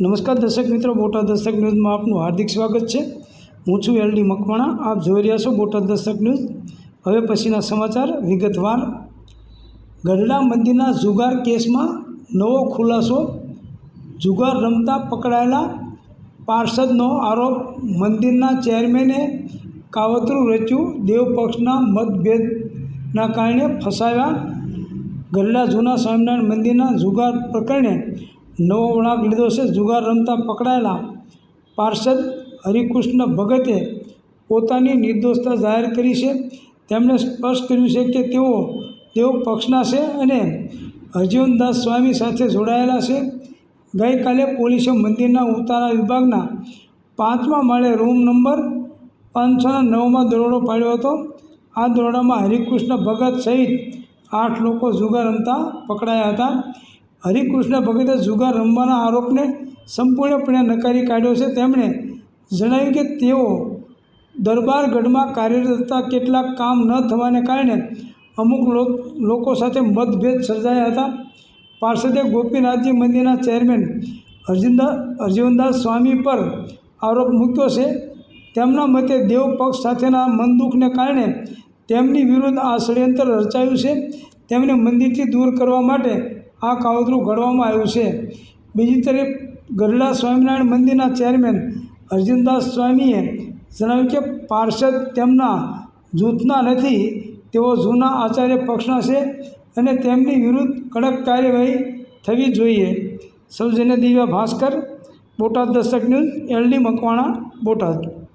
નમસ્કાર દર્શક મિત્રો, બોટાદ દર્શક ન્યૂઝમાં આપનું હાર્દિક સ્વાગત છે. હું છું એલડી મકવાણા, આપ જોઈ રહ્યા છો બોટાદ દર્શક ન્યૂઝ. હવે પછીના સમાચાર વિગતવાર. ગઢડા મંદિરના જુગાર કેસમાં નવો ખુલાસો. જુગાર રમતા પકડાયેલા પાર્ષદનો આરોપ. મંદિરના ચેરમેને કાવતરું રચ્યું. દેવપક્ષના મતભેદના કારણે ફસાયા. ગઢડા જૂના સ્વામિનારાયણ મંદિરના જુગાર પ્રકરણે નવો વળાંક લીધો છે, જુગાર રમતા પકડાયેલા પાર્ષદ હરિકૃષ્ણ ભગતે પોતાની નિર્દોષતા જાહેર કરી છે. તેમણે સ્પષ્ટ કર્યું છે કે તેઓ તેઓ પક્ષના છે અને હરજીવનદાસ સ્વામી સાથે જોડાયેલા છે. ગઈકાલે પોલીસે મંદિરના ઉતારા વિભાગના પાંચમા માળે રૂમ નંબર પાંચસોના નવમાં દરોડો પાડ્યો હતો. આ દરોડામાં હરિકૃષ્ણ ભગત સહિત આઠ લોકો જુગાર રમતા પકડાયા હતા. હરિકૃષ્ણ ભગતે જુગાર રમવાના આરોપને સંપૂર્ણપણે નકારી કાઢ્યો છે. તેમણે જણાવ્યું કે તેઓ દરબારગઢમાં કાર્યરત હતા. કેટલાક કામ ન થવાને કારણે અમુક લોકો સાથે મતભેદ સર્જાયા હતા. પાર્ષદે ગોપીનાથજી મંદિરના ચેરમેન અર્જુનદા હરજીવનદાસ સ્વામી પર આરોપ મૂક્યો છે. તેમના મતે દેવ પક્ષ સાથેના મનદુખને કારણે તેમની વિરુદ્ધ આ ષડયંત્ર રચાયું છે. તેમને મંદિરથી દૂર કરવા માટે આ કાવતરું ઘડવામાં આવ્યું છે. બીજી તરફ ગઢડા સ્વામિનારાયણ મંદિરના ચેરમેન અર્જુનદાસ સ્વામીએ જણાવ્યું કે પાર્ષદ તેમના જૂથના નથી, તેઓ જૂના આચાર્ય પક્ષના છે અને તેમની વિરુદ્ધ કડક કાર્યવાહી થવી જોઈએ. સૌજન્ય Divya Bhaskar, Botad Dastak news, L D Makwana, Botad.